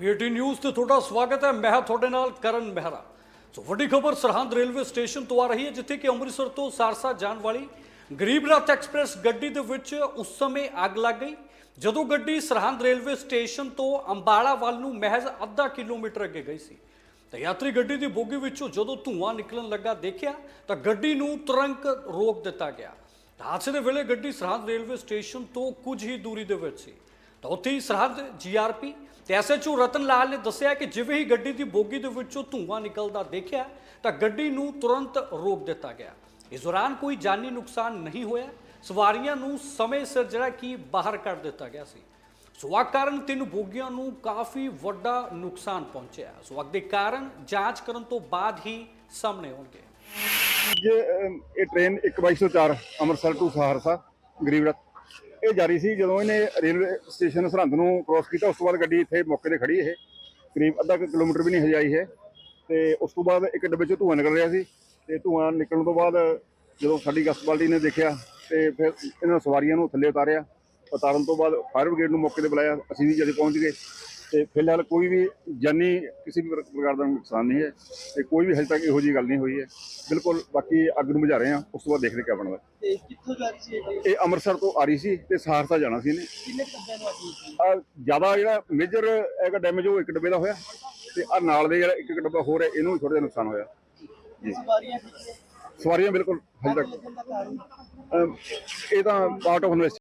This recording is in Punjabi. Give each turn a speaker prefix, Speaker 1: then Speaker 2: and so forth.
Speaker 1: ਪੀਟੀ ਨਿਊਜ਼ ਤੇ ਤੁਹਾਡਾ ਸਵਾਗਤ ਹੈ। ਮੈਂ ਹਾਂ ਤੁਹਾਡੇ ਨਾਲ ਕਰਨ ਮਹਿਰਾ। ਸੋ ਵੱਡੀ ਖਬਰ ਸਰਹੰਦ ਰੇਲਵੇ ਸਟੇਸ਼ਨ ਤੋਂ ਆ ਰਹੀ ਹੈ, ਜਿੱਥੇ ਕਿ ਅੰਮ੍ਰਿਤਸਰ ਤੋਂ ਸਾਰਸਾ ਜਾਣ ਵਾਲੀ ਗਰੀਬ ਰੱਥ ਐਕਸਪ੍ਰੈਸ ਗੱਡੀ ਦੇ ਵਿੱਚ ਉਸ ਸਮੇਂ ਅੱਗ ਲੱਗ ਗਈ, ਜਦੋਂ ਗੱਡੀ ਸਰਹੰਦ ਰੇਲਵੇ ਸਟੇਸ਼ਨ ਤੋਂ ਅੰਬਾਲਾ ਵੱਲ ਨੂੰ ਮਹਿਜ਼ ਅੱਧਾ ਕਿਲੋਮੀਟਰ ਅੱਗੇ ਗਈ ਸੀ। ਤਾਂ ਯਾਤਰੀ ਗੱਡੀ ਦੀ ਬੋਗੀ ਵਿੱਚੋਂ ਜਦੋਂ ਧੂੰਆਂ ਨਿਕਲਣ ਲੱਗਾ ਦੇਖਿਆ, ਤਾਂ ਗੱਡੀ ਨੂੰ ਤੁਰੰਤ ਰੋਕ ਦਿੱਤਾ ਗਿਆ। ਹਾਦਸੇ ਦੇ ਵੇਲੇ ਗੱਡੀ ਸਰਹੰਦ ਰੇਲਵੇ ਸਟੇਸ਼ਨ ਤੋਂ ਕੁਝ ਹੀ ਦੂਰੀ ਦੇ ਵਿੱਚ ਸੀ। ਤਾਂ ਉੱਥੇ ਹੀ ਸਰਹੰਦ ਜੀਆਰਪੀ ਤੇ ਐਸਐਚਓ ਰਤਨ ਲਾਲ ਨੇ ਦੱਸਿਆ ਕਿ ਜਿਵੇਂ ਹੀ ਗੱਡੀ ਦੀ ਬੋਗੀ ਦੇ ਵਿੱਚੋਂ ਧੂੰਆਂ ਨਿਕਲਦਾ ਦੇਖਿਆ ਤਾਂ ਗੱਡੀ ਨੂੰ ਤੁਰੰਤ ਰੋਕ ਦਿੱਤਾ ਗਿਆ। ਇਸ ਦੌਰਾਨ ਕੋਈ ਜਾਨੀ ਨੁਕਸਾਨ ਨਹੀਂ ਹੋਇਆ। ਸਵਾਰੀਆਂ ਨੂੰ ਸਮੇਂ ਸਿਰ ਜਿਹੜਾ ਕਿ ਬਾਹਰ ਕੱਢ ਦਿੱਤਾ ਗਿਆ ਸੀ। ਸੁਆਗ ਕਾਰਨ ਤਿੰਨ ਬੋਗੀਆਂ ਨੂੰ ਕਾਫੀ ਵੱਡਾ ਨੁਕਸਾਨ ਪਹੁੰਚਿਆ। ਸੋ ਅੱਗ ਦੇ ਕਾਰਨ ਜਾਂਚ ਕਰਨ ਤੋਂ ਬਾਅਦ ਹੀ ਸਾਹਮਣੇ ਆਉਣਗੇ।
Speaker 2: ਜੇ ਅਮ, ਇਹ ਟ੍ਰੇਨ 1204 ਅੰਮ੍ਰਿਤਸਰ ਟੂ ਸਹਾਰਸਾ ਗਰੀਬ ਇਹ ਜਾਰੀ ਸੀ ਜਦੋਂ ਇਹਨੇ ਰੇਲਵੇ ਸਟੇਸ਼ਨ ਸਰਹੰਦ ਨੂੰ ਕ੍ਰੋਸ ਕੀਤਾ, ਉਸ ਤੋਂ ਬਾਅਦ ਗੱਡੀ ਇੱਥੇ ਮੌਕੇ ਤੇ ਖੜੀ ਇਹ। ਕਰੀਬ ਅੱਧਾ ਕੁ ਕਿਲੋਮੀਟਰ ਵੀ ਨਹੀਂ ਹਜਾਈ ਹੈ ਤੇ ਉਸ ਤੋਂ ਬਾਅਦ ਇੱਕ ਡੱਬੇ ਚੋਂ ਧੂੰਆਂ ਨਿਕਲ ਰਿਹਾ ਸੀ ਤੇ ਧੂੰਆਂ ਨਿਕਲਣ ਤੋਂ ਬਾਅਦ ਜਦੋਂ ਸਾਡੀ ਗਸਤ ਬਾਲਟੀ ਨੇ ਦੇਖਿਆ ਤੇ ਫਿਰ ਇਹਨਾਂ ਸਵਾਰੀਆਂ ਨੂੰ ਥੱਲੇ ਉਤਾਰਿਆ। ਉਤਾਰਨ ਤੋਂ ਬਾਅਦ ਫਾਇਰ ਬ੍ਰਿਗੇਡ ਨੂੰ ਮੌਕੇ ਤੇ ਬੁਲਾਇਆ। ਅਸੀਂ ਵੀ ਜਦ ਪਹੁੰਚ ਗਏ। ਤੇ ਫਿਲਹਾਲ ਕੋਈ ਵੀ ਜਾਨੀ ਕਿਸੇ ਵੀ ਪ੍ਰਕਾਰ ਦਾ ਨੁਕਸਾਨ ਨਹੀਂ ਹੈ ਤੇ ਕੋਈ ਵੀ ਹਜੇ ਤੱਕ ਇਹੋ ਜਿਹੀ ਗੱਲ ਨਹੀਂ ਹੋਈ ਹੈ। ਬਿਲਕੁਲ ਬਾਕੀ ਅੱਗ ਨੂੰ ਬੁਝਾ ਰਹੇ ਹਾਂ ਉਸ ਤੋਂ ਬਾਅਦ ਦੇਖਦੇ ਕਿਆ ਬਣਦਾ।
Speaker 3: ਤੇ ਕਿੱਥੋਂ ਜਾ ਰਹੀ ਸੀ
Speaker 2: ਇਹ ਅੰਮ੍ਰਿਤਸਰ ਤੋਂ ਆ ਰਹੀ ਸੀ ਤੇ ਸਹਾਰਸਾ ਜਾਣਾ ਸੀ ਇਹਨੇ।
Speaker 3: ਕਿੰਨੇ ਕੁ ਡੱਬਿਆਂ ਨੂੰ ਅੱਗ ਲੱਗੀ?
Speaker 2: ਆ ਜ਼ਿਆਦਾ ਜਿਹੜਾ ਮੇਜਰ ਹੈਗਾ ਡੈਮੇਜ ਉਹ ਇੱਕ ਡੱਬੇ ਦਾ ਹੋਇਆ ਤੇ ਆ ਨਾਲ ਦੇ ਜਿਹੜਾ ਇੱਕ ਇੱਕ ਡੱਬਾ ਹੋਰ ਹੈ ਇਹਨੂੰ ਵੀ ਥੋੜਾ ਜਿਹਾ ਨੁਕਸਾਨ ਹੋਇਆ।
Speaker 3: ਸਵਾਰੀਆਂ ਠੀਕ ਨੇ
Speaker 2: ਸਵਾਰੀਆਂ ਬਿਲਕੁਲ ਹਜੇ ਤੱਕ।
Speaker 3: ਲੱਗਣ ਦਾ ਕਾਰਨ?
Speaker 2: ਅਮ, ਇਹ ਤਾਂ ਪਾਰਟ ਆਫ ਇਨਵੈਸਟ